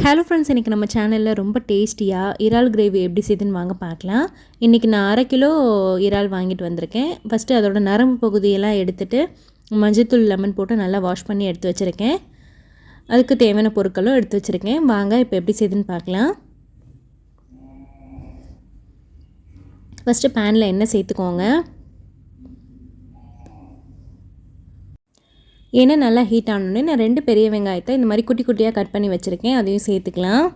Hello friends இன்றைக்கி நம்ம சேனலில் ரொம்ப டேஸ்டியாக இறால் கிரேவி எப்படி செய்யுதுன்னு வாங்க பார்க்கலாம். இன்றைக்கி நான் அரை கிலோ இறால் வாங்கிட்டு வந்திருக்கேன். ஃபஸ்ட்டு அதோட நரம்பு பகுதியெல்லாம் எடுத்துகிட்டு மஞ்சத்தூள் லெமன் போட்டு நல்லா வாஷ் பண்ணி எடுத்து வச்சுருக்கேன். அதுக்கு தேவையான பொருட்களும் எடுத்து வச்சுருக்கேன். வாங்க இப்போ எப்படி செய்யுதுன்னு பார்க்கலாம். ஃபஸ்ட்டு பேனில் எண்ணெய் சேர்த்துக்கோங்க. ஏன்னா நல்லா ஹீட் ஆனோடனே நான் ரெண்டு பெரிய வெங்காயத்தை இந்த மாதிரி குட்டி குட்டியாக கட் பண்ணி வச்சுருக்கேன். அதையும் சேர்த்துக்கலாம்.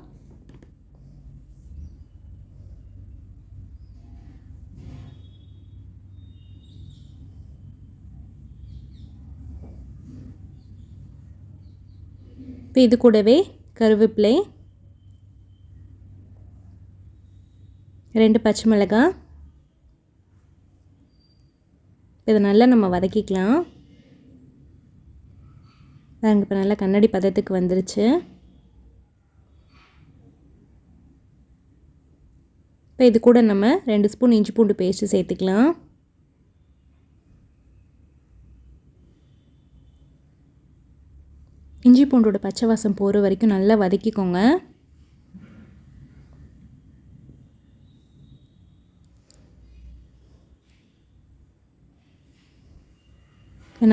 இப்போ இது கூடவே கருவேப்பிலை ரெண்டு பச்சை மிளகாய். இதை நல்லா நம்ம வதக்கிக்கலாம். பாருங்க இப்போ நல்லா கண்ணாடி பதத்துக்கு வந்துருச்சு. இப்போ இது கூட நம்ம ரெண்டு ஸ்பூன் இஞ்சி பூண்டு பேஸ்ட்டு சேர்த்துக்கலாம். இஞ்சி பூண்டோட பச்சை வாசம் போகிற வரைக்கும் நல்லா வதக்கிக்கோங்க.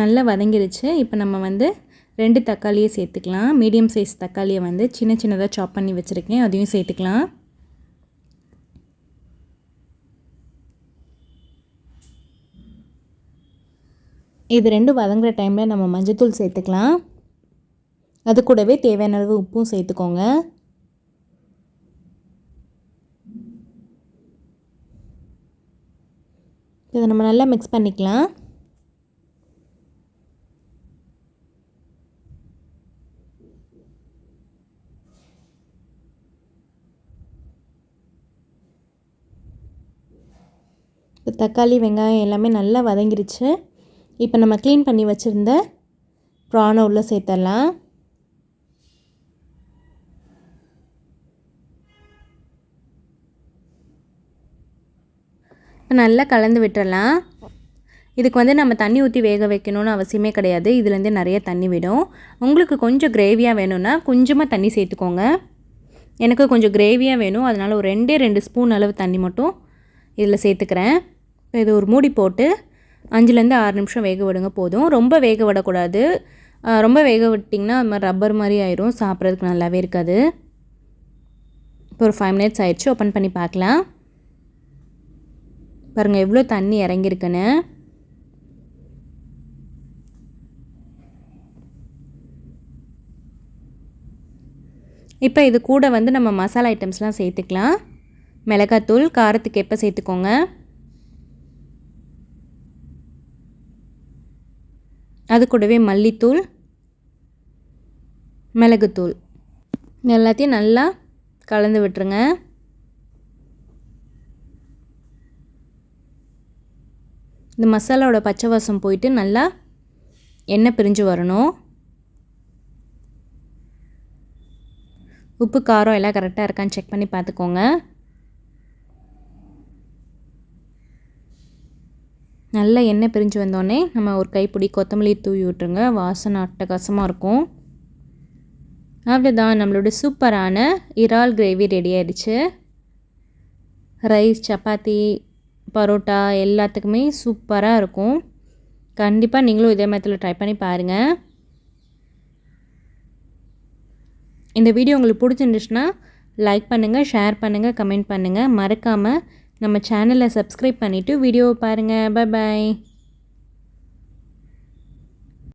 நல்லா வதங்கிருச்சு. இப்போ நம்ம வந்து ரெண்டு தக்காளியை சேர்த்துக்கலாம். மீடியம் சைஸ் தக்காளியை வந்து சின்ன சின்னதாக சாப் பண்ணி வச்சுருக்கேன். அதையும் சேர்த்துக்கலாம். இது ரெண்டும் வதங்குற டைமில் நம்ம மஞ்சத்தூள் சேர்த்துக்கலாம். அது கூடவே தேவையான அளவு உப்பும் சேர்த்துக்கோங்க. இதை நம்ம நல்லா மிக்ஸ் பண்ணிக்கலாம் இப்போ தக்காளி வெங்காயம் எல்லாமே நல்லா வதங்கிருச்சு. இப்போ நம்ம க்ளீன் பண்ணி வச்சுருந்த ப்ரானை உள்ளே சேர்த்துடலாம் நல்லா கலந்து விட்டுறலாம் இதுக்கு வந்து நம்ம தண்ணி ஊற்றி வேக வைக்கணும்னு அவசியமே கிடையாது. இதுலேருந்தே நிறைய தண்ணி விடும். உங்களுக்கு கொஞ்சம் கிரேவியாக வேணும்னா கொஞ்சமாக தண்ணி சேர்த்துக்கோங்க. எனக்கு கொஞ்சம் கிரேவியாக வேணும். அதனால் ஒரு ரெண்டே ரெண்டு ஸ்பூன் அளவு தண்ணி மட்டும் இதில் சேர்த்துக்கிறேன். இது ஒரு மூடி போட்டு அஞ்சுலேருந்து ஆறு நிமிஷம் வேக விடுங்க போதும். ரொம்ப வேக விடக்கூடாது. ரொம்ப வேக விட்டிங்கன்னா அது மாதிரி ரப்பர் மாதிரி ஆயிரும். சாப்பிட்றதுக்கு நல்லாவே இருக்காது. இப்போ ஒரு ஃபைவ் மினிட்ஸ் ஆயிடுச்சு. ஓப்பன் பண்ணி பார்க்கலாம். பாருங்கள் எவ்வளோ தண்ணி இறங்கியிருக்குன்னு. இப்போ இது கூட வந்து நம்ம மசாலா ஐட்டம்ஸ்லாம் சேர்த்துக்கலாம். மிளகாத்தூள் காரத்துக்கு எப்போ சேர்த்துக்கோங்க. அது கூடவே மல்லித்தூள் மிளகுத்தூள். எல்லாத்தையும் நல்லா கலந்து விட்டுருங்க. இந்த மசாலாவோட பச்சை வாசம் போயிட்டு நல்லா எண்ணெய் பிரிஞ்சு வரணும். உப்பு காரம் எல்லாம் கரெக்டாக இருக்கான்னு செக் பண்ணி பார்த்துக்கோங்க. நல்லா எண்ணெய் பிரிஞ்சு வந்தோடனே நம்ம ஒரு கைப்பிடி கொத்தமல்லி தூவி விட்டுருங்க. வாசனை அட்டகாசமாக இருக்கும். அவ்வளோதான் நம்மளோட சூப்பரான இறால் கிரேவி ரெடி ஆயிடுச்சு. ரைஸ் சப்பாத்தி பரோட்டா எல்லாத்துக்குமே சூப்பராக இருக்கும். கண்டிப்பாக நீங்களும் இதே மாதிரி ட்ரை பண்ணி பாருங்கள் இந்த வீடியோ உங்களுக்கு பிடிச்சிருந்துச்சுன்னா லைக் பண்ணுங்கள் ஷேர் பண்ணுங்கள் கமெண்ட் பண்ணுங்கள் மறக்காமல் நம்ம சேனலை சப்ஸ்கிரைப் பண்ணிவிட்டு வீடியோவை பாருங்கள் பாய் பாய்